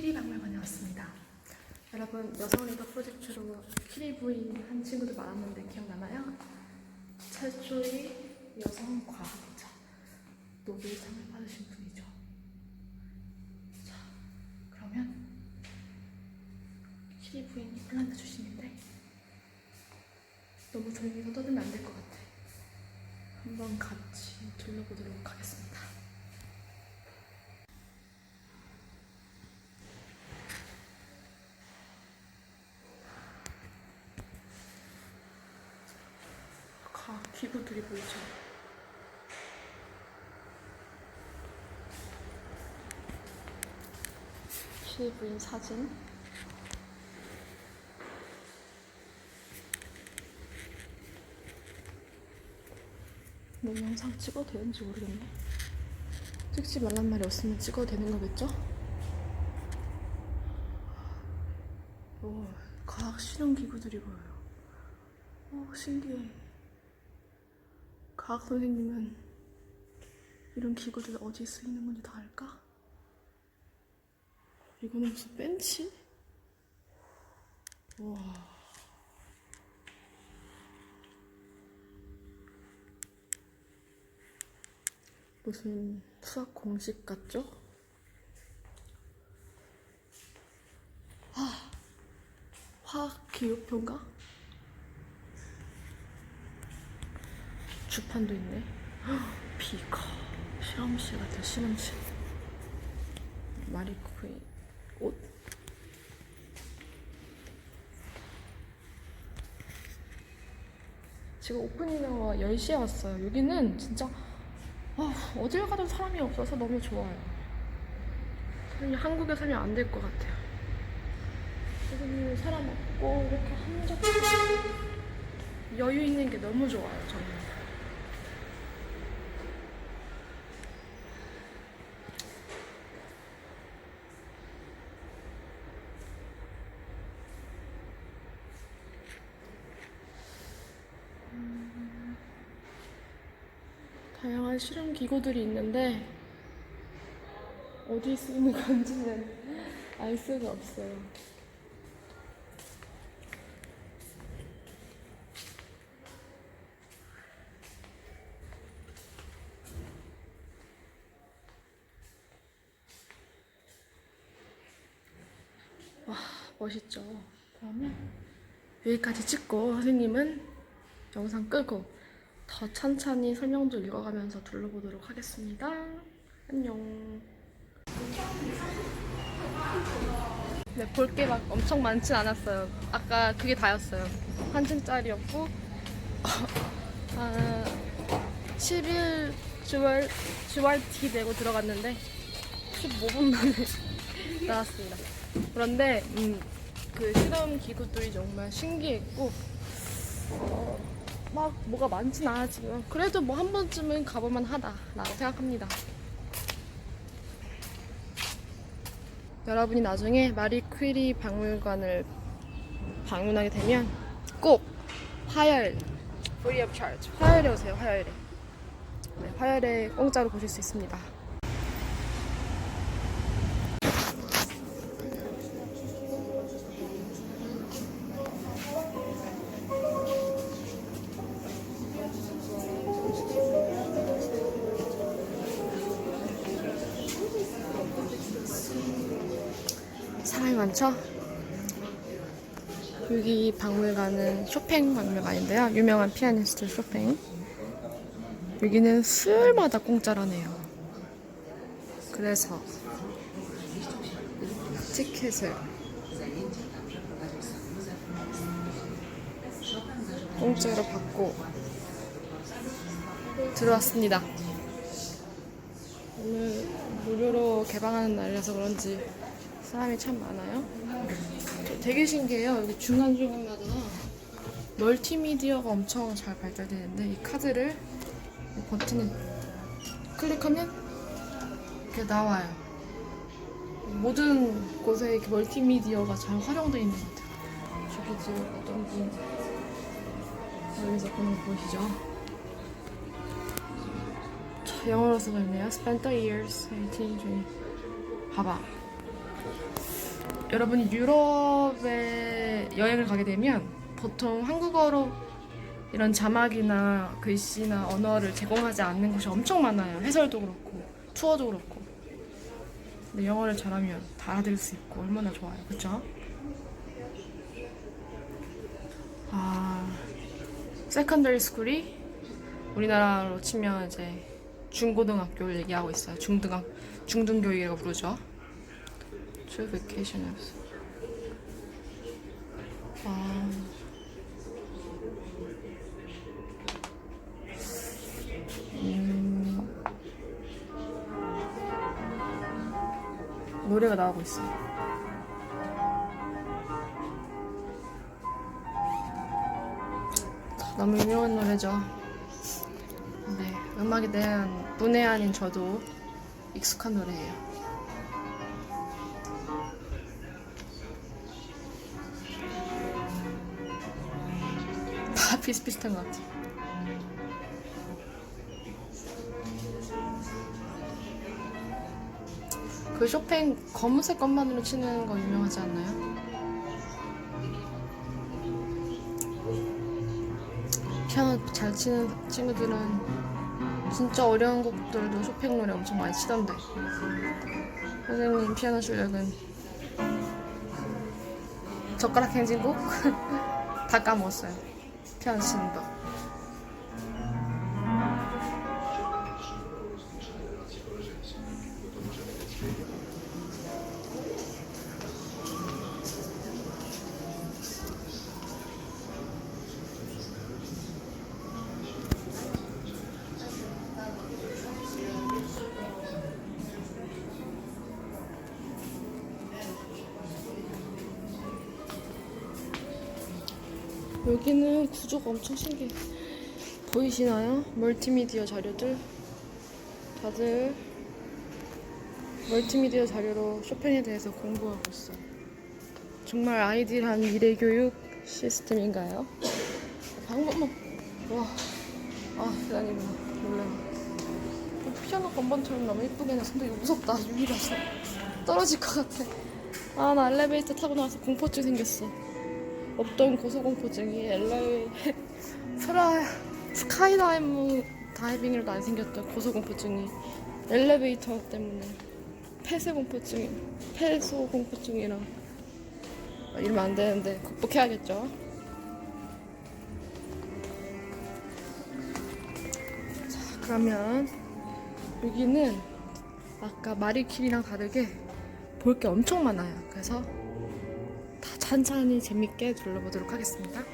키리 박물관에 왔습니다. 여러분 여성 리더 프로젝트로 키리 부인 한 친구들 많았는데 기억나나요? 최초의 여성 과학자 노벨상을 받으신 분이죠. 자, 그러면 키리 부인이 플란트 출신인데 너무 조용히 떠들면 안 될 것 같아. 한번 같이 둘러보도록 하겠습니다. 가 기구들이 보이죠. 시부인 사진. 뭐 영상 찍어도 되는지 모르겠네. 찍지 말란 말이 없으면 찍어도 되는 거겠죠? 오, 과학 실험 기구들이 보여요. 오, 신기해. 과학 선생님은 이런 기구들 어디에 쓰이는 건지 다 알까? 이거는 무슨 벤치? 와. 무슨 수학 공식 같죠? 아, 화학 기호표인가? 주판도 있네. 헉, 비커. 실험실 같은 실험실. 마리코의 옷. 지금 오프닝어 10시에 왔어요. 여기는 진짜 아, 어딜 가도 사람이 없어서 너무 좋아요. 사람이 한국에 살면 안 될 것 같아요. 여기는 사람 없고 이렇게 한적 여유 있는 게 너무 좋아요, 저는. 다양한 실험 기구들이 있는데 어디 쓰는 건지는 알 수가 없어요. 와 멋있죠. 그러면 여기까지 찍고 선생님은 영상 끄고 더 천천히 설명도 읽어가면서 둘러보도록 하겠습니다. 안녕. 네, 볼 게 막 엄청 많진 않았어요. 아까 그게 다였어요. 한 층짜리였고, 아, 11 주얼, 주얼티 내고 들어갔는데, 15분 만에 나왔습니다. 그런데, 음, 그 실험 기구들이 정말 신기했고, 어, 막 뭐가 많진 않았지만 그래도 뭐 한 번쯤은 가볼만 하다 라고 생각합니다. 여러분이 나중에 마리 퀴리 박물관을 방문하게 되면 꼭 화요일 free of charge 화요일에 오세요 화요일에 네, 화요일에 공짜로 보실 수 있습니다. 많죠? 여기 박물관은 쇼팽 박물관인데요. 유명한 피아니스트 쇼팽. 여기는 수요일마다 공짜라네요. 그래서 티켓을 공짜로 받고 들어왔습니다. 오늘 무료로 개방하는 날이라서 그런지 사람이 참 많아요. 되게 신기해요. 여기 중간중간마다 멀티미디어가 엄청 잘 발달되는데 이 카드를 이 버튼을 클릭하면 이렇게 나와요. 모든 곳에 이렇게 멀티미디어가 잘 활용되어 있는 것 같아요. 저기 지금 어떤 분 여기서 거 보이시죠? 자, 영어로 써져 있네요. Spent the years 18 중에 봐봐. 여러분이 유럽에 여행을 가게 되면 보통 한국어로 이런 자막이나 글씨나 언어를 제공하지 않는 곳이 엄청 많아요. 해설도 그렇고 투어도 그렇고. 근데 영어를 잘하면 다 알아들을 수 있고 얼마나 좋아요. 그쵸? 아, 세컨더리 스쿨이 우리나라로 치면 이제 중고등학교를 얘기하고 있어요. 중등학 중등교육이라고 부르죠. Vacation apps. 아. 음. 노래가 나오고 있어요. 너무 유명한 노래죠. 네, 음악에 대한 문외 아닌 저도 익숙한 노래예요. 다 비슷비슷한 것 같아. 그 쇼팽 검은색 것만으로 치는 거 유명하지 않나요? 피아노 잘 치는 친구들은 진짜 어려운 곡들도 쇼팽 노래 엄청 많이 치던데 선생님 피아노 실력은 젓가락 행진곡 다 까먹었어요 피아노 치 여기는 구조가 엄청 신기해. 보이시나요? 멀티미디어 자료들. 다들 멀티미디어 자료로 쇼팽에 대해서 공부하고 있어요. 정말 아이디한 미래 교육 시스템인가요? 방법만 와, 아 대단이구나. 놀래요. 피아노 건반처럼 너무 예쁘게 해놨는데 이거 무섭다. 유리라서 떨어질 것 같아. 아 나 엘리베이터 타고 나와서 공포증 생겼어. 없던 고소공포증이 LA 프라 스카이다이브 다이빙으로도 안 생겼던 고소공포증이 엘리베이터 때문에 폐쇄공포증이 폐소공포증이랑 아, 이러면 안 되는데 극복해야겠죠. 자 그러면 여기는 아까 마리킬이랑 다르게 볼 게 엄청 많아요. 그래서 다 천천히 재밌게 둘러보도록 하겠습니다.